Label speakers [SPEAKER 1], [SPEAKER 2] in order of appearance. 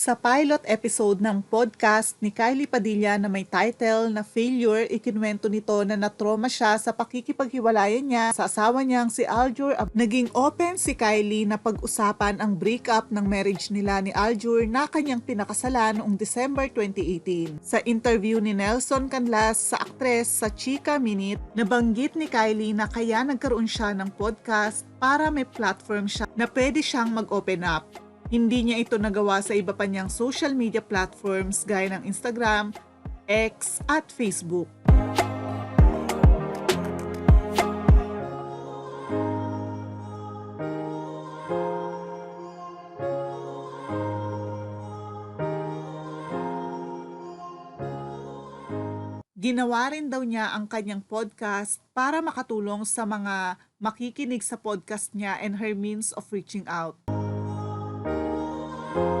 [SPEAKER 1] Sa pilot episode ng podcast ni Kylie Padilla na may title na Failure, ikinwento nito na natroma siya sa pakikipaghiwalayan niya sa asawa niyang si Aljur. Naging open si Kylie na pag-usapan ang breakup ng marriage nila ni Aljur na kanyang pinakasalan noong December 2018. Sa interview ni Nelson Canlas sa aktres sa Chika Minute, nabanggit ni Kylie na kaya nagkaroon siya ng podcast para may platform siya na pwede siyang mag-open up. Hindi niya ito nagawa sa iba pa niyang social media platforms gaya ng Instagram, X at Facebook. Ginawa rin daw niya ang kanyang podcast para makatulong sa mga makikinig sa podcast niya and her means of reaching out. Bye.